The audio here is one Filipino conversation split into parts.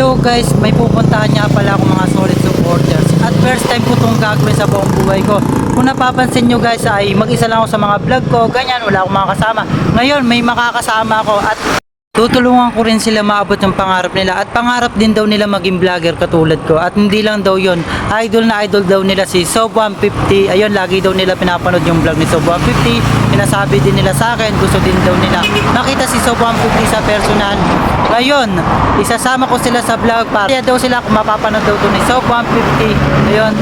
Hello guys, may pupuntahan niya pala ako mga solid supporters. At first time ko itong gagawin sa buong buhay ko. Kung napapansin nyo guys ay mag-isa lang ako sa mga vlog ko, ganyan, wala akong makakasama. Ngayon may makakasama ako at tutulungan ko rin sila maabot ng pangarap nila. At pangarap din daw nila maging vlogger katulad ko. At hindi lang daw yon idol na idol daw nila si Sob 150. Ayun, lagi daw nila pinapanood yung vlog ni Sob 150. Pinasabi din nila sa akin, gusto din daw nila makita si Sob 150 sa personal. Ngayon, isasama ko sila sa vlog para kaya daw sila kung mapapanood daw to ni Sob 150. Ayun.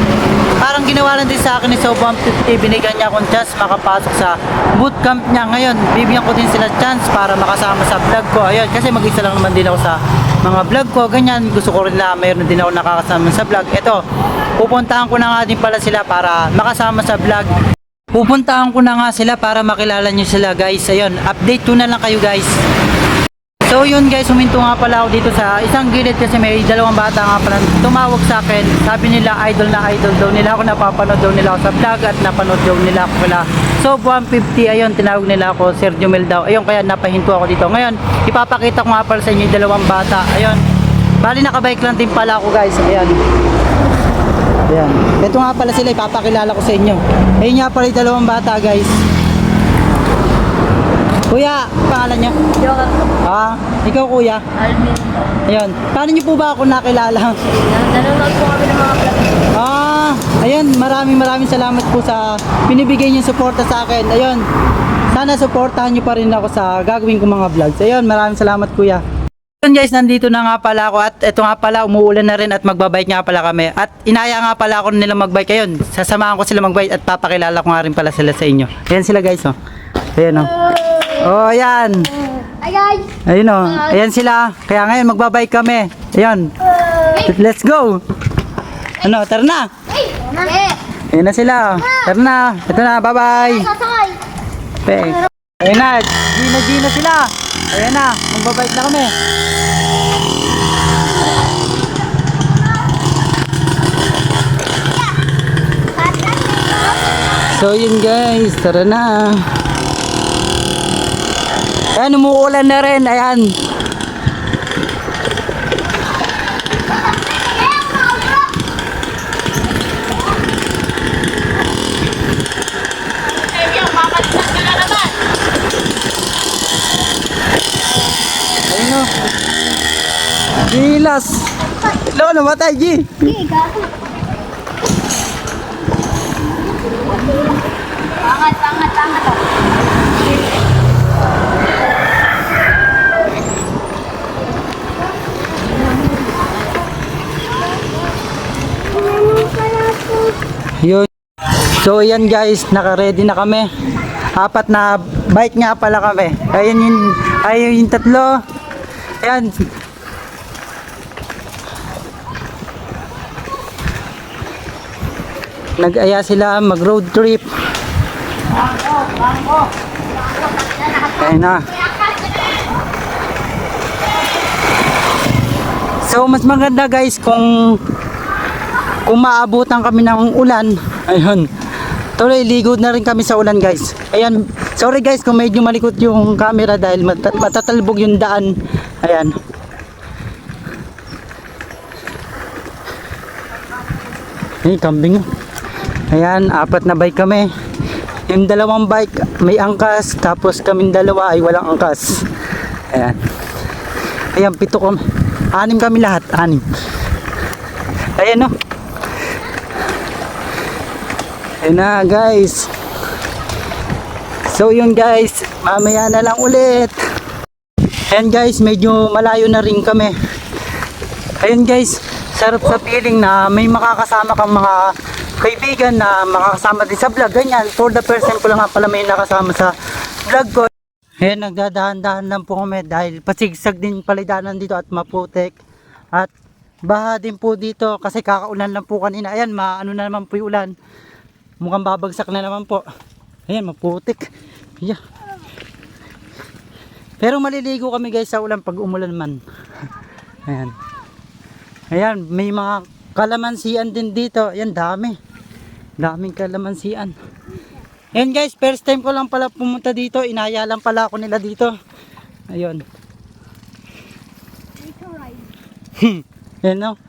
Parang ginawa lang din sa akin ni Sob 150. Binigyan niya akong chance makapasok sa bootcamp niya. Ngayon, bibigyan ko din sila chance para makasama sa vlog ko. Ayun, kasi mag-isa lang naman din ako sa mga vlog ko. Ganyan, gusto ko rin na mayroon din ako nakakasama sa vlog. Ito, pupuntahan ko na nga din pala sila para makasama sa vlog. Pupuntahan ko na nga sila para makilala nyo sila guys. Ayun, update ko na lang kayo guys. So yun guys, huminto nga pala ako dito sa isang gilid kasi may dalawang bata nga pala tumawag sa akin. Sabi nila idol na idol daw nila ako, napapanood daw nila ako sa vlog at napanood daw nila ako pala. So 150, ayun, tinawag nila ako Sir Jumel daw. Ayun, kaya napahinto ako dito. Ngayon, ipapakita ko nga pala sa inyo yung dalawang bata. Ayun, bali nakabike lang din pala ako guys. Ayan. Ayan. Ito nga pala sila, ipapakilala ko sa inyo. Ayun nga pala yung dalawang bata guys. Kuya, pangalan niyo? Po. Ah, ikaw kuya. Alvin. Ayun. Paano niyo po ba ako nakilala? Nanonood po kami ng mga vlog. Ah, ayun, maraming maraming salamat po sa binibigay niyo suporta sa akin. Ayun. Sana suportahan niyo pa rin ako sa gagawin kong mga vlogs. Ayun, maraming salamat kuya. Ayun guys, nandito na nga pala ako at ito nga pala, umuulan na rin at magbabike nga pala kami. At inaya nga pala ako nila magbike. Ayun, sasamahan ko sila magbike at papakilala ko nga rin pala sila sa inyo. Ayan sila guys, oh. Ayan, oh. Oh, ayan. Hi guys! Ayun oh. Ayan sila. Kaya ngayon magbabike kami. Ayan. Let's go. Ano, tara na. Ayun na sila. Tara na. Ito na, bye-bye. Pe. Ayun na, Gina Gina sila. Ayun na, magbabike na kami. So yun guys, tara na. Ayan, umuulan na rin. Ayan. Ayun o. Gilas. Lo, namatay, G. Okay, gago. Pangat, pangat, pangat. Yun. So yan guys, naka-ready na kami. Apat na bike nga pala kami. Ayun yung, ayun yung tatlo. Ayan. Nag-aya sila mag road trip. Ayun na. So mas maganda guys kung kung maabutan kami ng ulan, ayun. Tuloy, ligo na rin kami sa ulan guys. Ayan, sorry guys kung medyo malikot yung camera dahil mat- matatalbog yung daan. Ayan. Ay, kambing. oh. Ayan, apat na bike kami. Yung dalawang bike may angkas, tapos kaming dalawa ay walang angkas. Ayan. Ayan, pito kami. Anim kami lahat, anim. Ayan oh. Ayun na guys. So yun guys, mamaya na lang ulit. Ayan guys, medyo malayo na rin kami. Ayun guys, sarap sa feeling na may makakasama kang mga kaibigan na makakasama din sa vlog. Ganyan, for the time ko lang pala may nakasama sa vlog ko. Ayan, nagdadahan-dahan lang po kami dahil pasigsag din palidanan dito at maputik. At baha din po dito kasi kakaulan lang po kanina. Ayan, maano na naman po yung ulan. Mukhang babagsak na naman po. Ayan, maputik. Yeah. Pero maliligo kami guys sa ulan pag umulan man. Ayan. Ayan, may mga kalamansian din dito. Ayan, dami. Daming kalamansian. Ayan guys, first time ko lang pala pumunta dito. Inaya lang pala ako nila dito. Ayun. Yan no.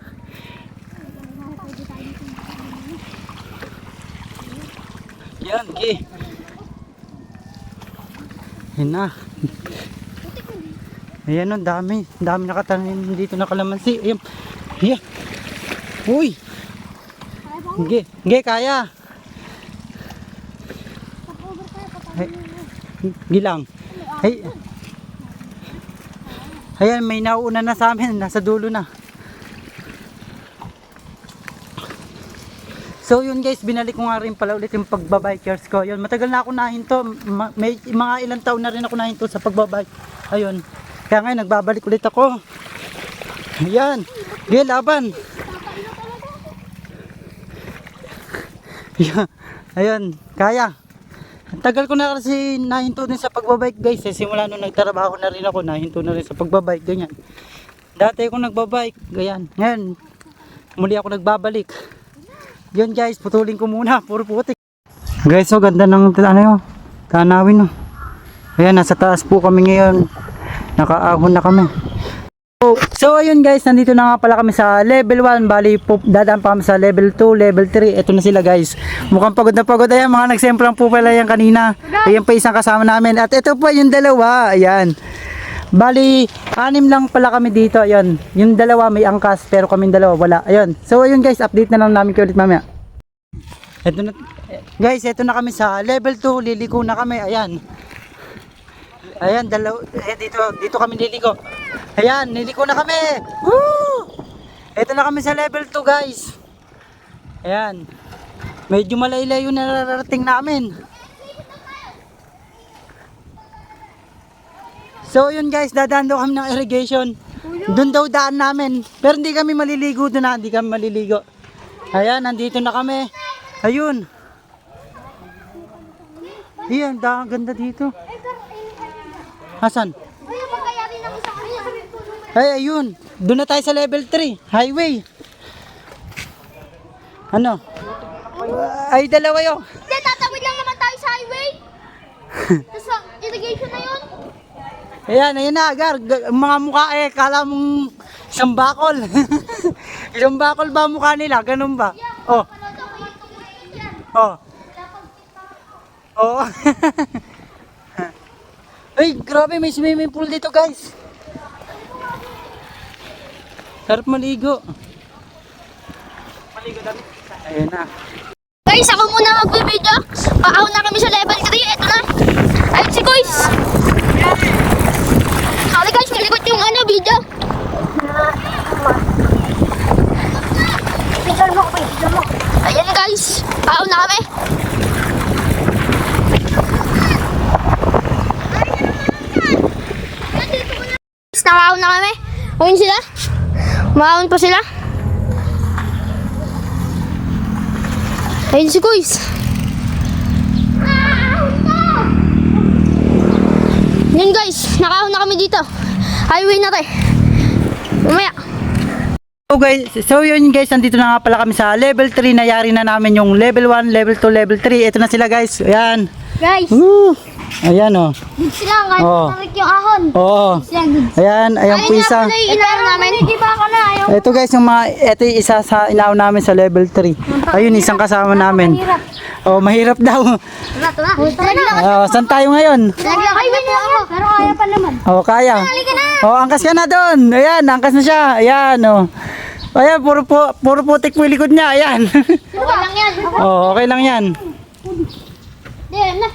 Yan, gi. Yan na. Ayan o, dami. Dami nakatanim dito na kalamansi. Ayan. Ayan. Uy. Gi, gi, kaya. Ay, gilang. Ay. Ayan, may nauuna na sa amin. Nasa dulo na. So yun guys, binalik ko nga rin pala ulit yung pagbabikers ko. Yun, matagal na ako nahinto. Ma- may mga ilang taon na rin ako nahinto sa pagbabike. Ayun. Kaya ngayon, nagbabalik ulit ako. Ayan. Gil, laban. Ayan. Kaya. Ang tagal ko na kasi nahinto din sa pagbabike guys. Eh, simula nung nagtrabaho na rin ako, nahinto na rin sa pagbabike. Ganyan. Dati ako nagbabike. Ganyan. Ngayon, muli ako nagbabalik. Yun guys, putulin ko muna. Puro putik. Guys, so ganda ng ano yun. Tanawin no. Ayan, nasa taas po kami ngayon. Nakaahon na kami. So, so ayun guys, nandito na nga pala kami sa level 1. Bali, po, dadaan pa kami sa level 2, level 3. Ito na sila guys. Mukhang pagod na pagod. Ayan, mga nagsemplang po pala yan kanina. Ayan pa isang kasama namin. At ito po yung dalawa. Ayan. Bali, anim lang pala kami dito. Ayun. Yung dalawa may angkas, pero kaming dalawa wala. Ayun. So ayun guys, update na lang namin kayo ulit mamaya. Ito na, guys, ito na kami sa level 2. Liliko na kami. Ayan. Ayan, dalaw, eh, dito, dito kami liliko. Ayan, niliko na kami. Woo! Ito na kami sa level 2 guys. Ayan. Medyo malayo-layo na nararating namin. So yun guys, dadaan daw kami ng irrigation. Doon daw daan namin. Pero hindi kami maliligo doon na, hindi kami maliligo. Ayan, nandito na kami. Ayun. Ayan, da, ganda dito. Hasan? Ay, ayun. Doon na tayo sa level 3. Highway. Ano? Ay, dalawa yun. Hindi, tatawid lang naman tayo sa highway. Tapos ah, irrigation na yun. Ayan, ayan na, Agar. G- Mga mukha eh, kala mong isang bakol. isang bakol ba mukha nila? Ganun ba? Oh. Oh. Oh. Ay, grabe, may swimming pool dito, guys. Sarap maligo. Maligo dami. Ayan na. Guys, ako muna magbibideo. Paahon na kami sa level 3. Ito na. Ayun si Guys. Sorry guys, malikot yung ano, video. Picture mo ko, picture mo. Ayan guys, paahon na kami. Guys, Nakaahon na kami. Ayun sila. Maahon pa sila. Ayun si Guys. Yun guys, nakahon na kami dito. Highway na tayo. Mamaya. So guys, so yun guys, nandito na nga pala kami sa level 3. Nayari na namin yung level 1, level 2, level 3. Ito na sila guys. Ayan. Guys, Woo! Ayan oh. good sila. Kahit Oo. tarik yung ahon. Oo. Sila good. Ayan, ayan po isa. Ito guys, yung mga, ito yung isa sa inaw namin sa level 3. Ayun, isang kasama namin. Oh, mahirap daw. Tara, tara. Tara. Oh, saan tayo ngayon? Pero kaya pa naman. Oh, kaya. Oh, angkas ka na doon. Ayan, angkas na siya. Ayan, oh. Ayan, puro, po, puro putik po yung likod niya. Ayan. Okay lang yan. oh, okay lang yan. Di, na.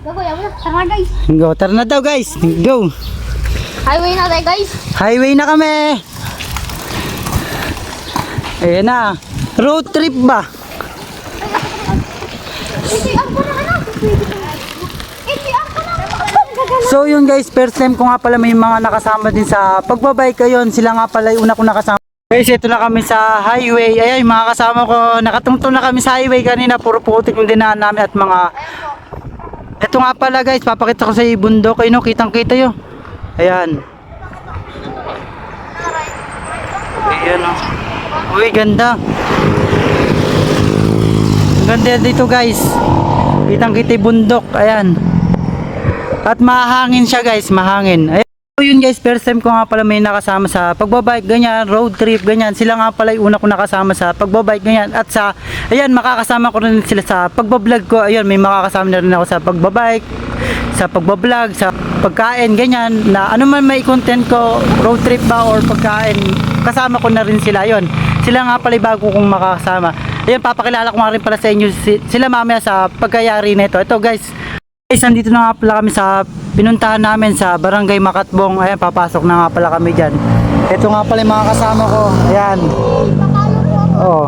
Gagawin mo na. Tara guys. Go, tara na daw guys. Go. Highway na tayo guys. Highway na kami. Ayan na. Road trip ba? Iti ako na ano. Iti ako na. So yun guys, first time ko nga pala may mga nakasama din sa pagbabike ayun. Sila nga pala yung una ko nakasama. Guys, ito na kami sa highway. Ayan, mga kasama ko. Nakatungtong na kami sa highway kanina. Puro putik yung dinaan namin at mga... Ito nga pala guys, papakita ko sa iyo bundok. Ayun, no, kitang kita yun. Ayan. Ayan o. Uy, ganda. Ganda dito guys. Kitang kita yung bundok. Ayan. At mahangin siya guys, mahangin. Ayan. So yun guys, first time ko nga pala may nakasama sa pagbabike, ganyan, road trip, ganyan. Sila nga pala yung una ko nakasama sa pagbabike, ganyan. At sa, ayan, makakasama ko rin sila sa pagbablog ko. Ayun, may makakasama na rin ako sa pagbabike, sa pagbablog, sa pagkain, ganyan. Na ano man may content ko, road trip ba or pagkain, kasama ko na rin sila. Ayun, sila nga pala bago kong makakasama. Ayun, papakilala ko nga rin pala sa inyo si- sila mamaya sa pagkayari nito. Ito guys, Guys, nandito na nga pala kami sa pinuntahan namin sa Barangay Makatbong. Ayan, papasok na nga pala kami dyan. Ito nga pala yung mga kasama ko. Ayan. Oo.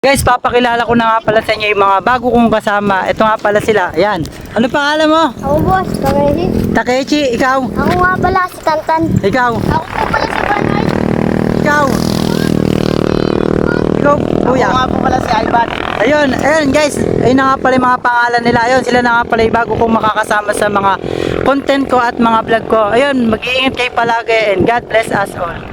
Guys, papakilala ko na nga pala sa inyo yung mga bago kong kasama. Ito nga pala sila. Ayan. Ano pangalan mo? Ako boss, Kamehi. Takechi, ikaw. Ako nga pala si Tantan. Ikaw. Ako pala si Bernard. Ikaw. Ikaw, kuya. Ako nga po pala si Alban. Ayun, ayun guys, ayun na nga pala yung mga pangalan nila. Ayun, sila na nga pala yung bago kong makakasama sa mga content ko at mga vlog ko. Ayun, mag-iingat kayo palagi and God bless us all.